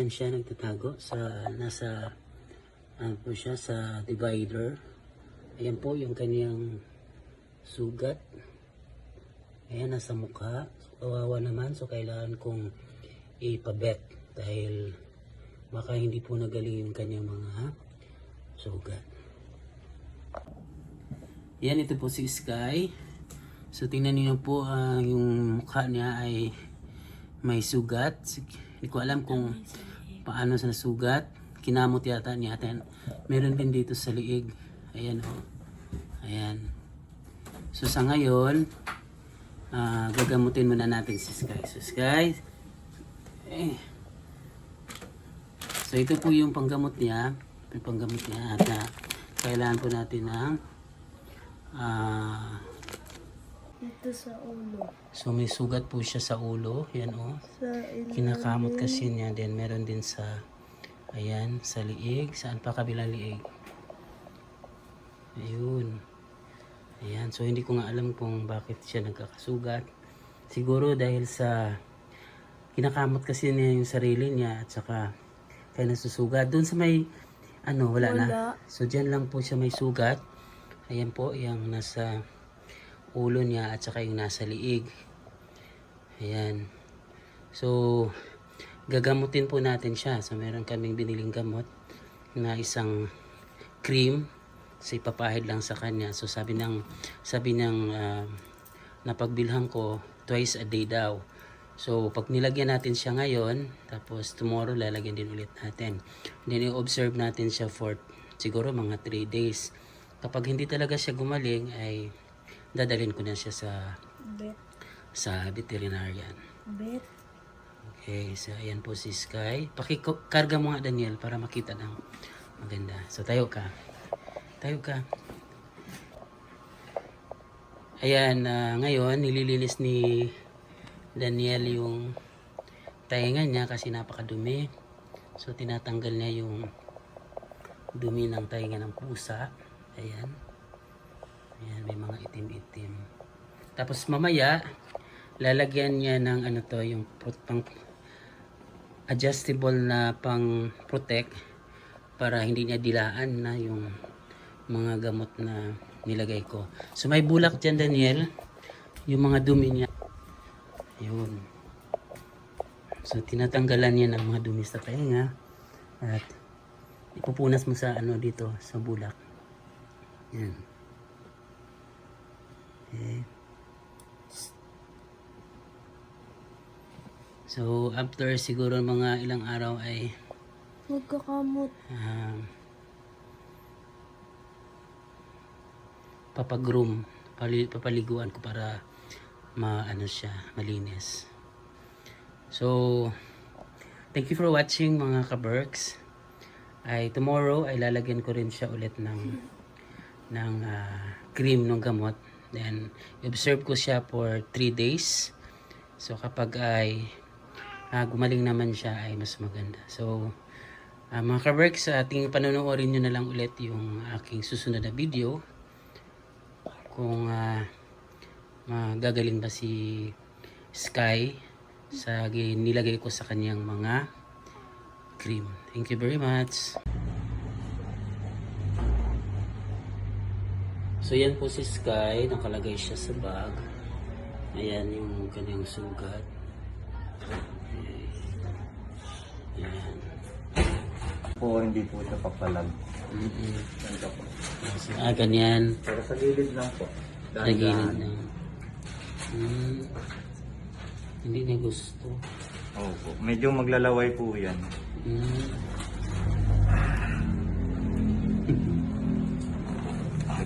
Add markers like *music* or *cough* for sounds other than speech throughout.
Yan siya nagtatago sa nasa ano po siya sa divider. Ayan po yung kanyang sugat. Ayan nasa mukha. Kawawa naman so kailangan kong ipabet dahil baka hindi po nagaling yung kanyang mga sugat. Yan ito po si Sky. So tingnan niyo po ah, yung mukha niya ay may sugat. Hindi ko alam kung paano sa nasugat. Kinamot yata niya atin. Meron din dito sa liig. Ayan o. Ayan. So sa ngayon, ah, gagamutin muna natin si Sky. So Sky, eh. So ito po yung panggamot niya. Yung panggamot niya at ah, kailangan po natin ng ah, Dito sa ulo. so may sugat po siya sa ulo. Yan o. Sa ilalim. Kinakamot kasi niya din. Meron din sa, ayan, sa liig. Saan pa kabilang liig? Ayun. Ayan. So, hindi ko nga alam kung bakit siya nagkakasugat. Siguro dahil sa kinakamot kasi niya yung sarili niya at saka kaya nasusugat. Doon sa may, ano, wala, na. Wala. So, dyan lang po siya may sugat. Ayan po, yung nasa ulo niya at saka yung nasa liig. Ayan. So, gagamutin po natin siya. So, meron kaming biniling gamot na isang cream. So, ipapahid lang sa kanya. So, sabi ng, sabi ng ah, napagbilhan ko, twice a day daw. So, pag nilagyan natin siya ngayon, tapos tomorrow lalagyan din ulit natin. Then, i-observe natin siya for siguro mga 3 days. Kapag hindi talaga siya gumaling, ay dadalhin ko na siya sa Bet. sa veterinarian. Bet. Okay, so ayan po si Sky. Pakikarga mo nga Daniel para makita ng maganda. So tayo ka. Tayo ka. Ayan, ah, ngayon nililinis ni Daniel yung tainga niya kasi napakadumi. So tinatanggal niya yung dumi ng tainga ng pusa. Ayan. Ayan, may mga itim-itim. Tapos mamaya, lalagyan niya ng ano to, yung pang adjustable na pang protect para hindi niya dilaan na yung mga gamot na nilagay ko. So may bulak dyan Daniel, yung mga dumi niya. Yun. So tinatanggalan niya ng mga dumi sa tainga at ipupunas mo sa ano dito sa bulak. Yan. Okay. So, after siguro mga ilang araw ay Huwag ka kamot. ah, papagroom, pali, papaliguan ko para maano siya, malinis. So, thank you for watching mga kaberks. Ay tomorrow ay lalagyan ko rin siya ulit ng ng ah, cream ng gamot. Then, observe ko siya for 3 days. So, kapag ay ah, gumaling naman siya ay mas maganda. So, ah, mga kaberks, sa ating panonoodin nyo na lang ulit yung aking susunod na video. Kung ah, magagaling ba si Sky sa nilagay ko sa kanyang mga cream. Thank you very much. So yan po si Sky, nakalagay siya sa bag. Ayan yung kanyang sugat. Ayan. po hindi po ito papalag. Mm-mm. Ganito po. Ah, ganyan. Pero sa gilid lang po. Sa gilid na. Hmm. Hindi niya gusto. Opo. Medyo maglalaway po yan. Hmm.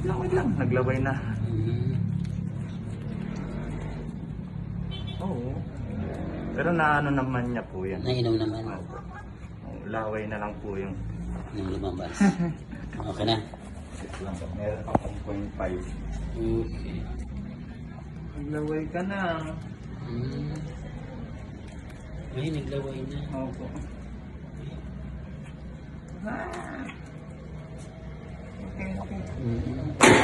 Wait lang, wait lang. Naglaway na. Oo. Pero naano naman niya po yan. Nainom naman Opo. Laway na lang po yung... nung lumabas. *laughs* Okay na. Wait lang po. Meron pa pong 0.5. Okay. Naglaway ka na. Hmm. Ay, naglaway na. Opo. Ah. Okay, okay. Hmm.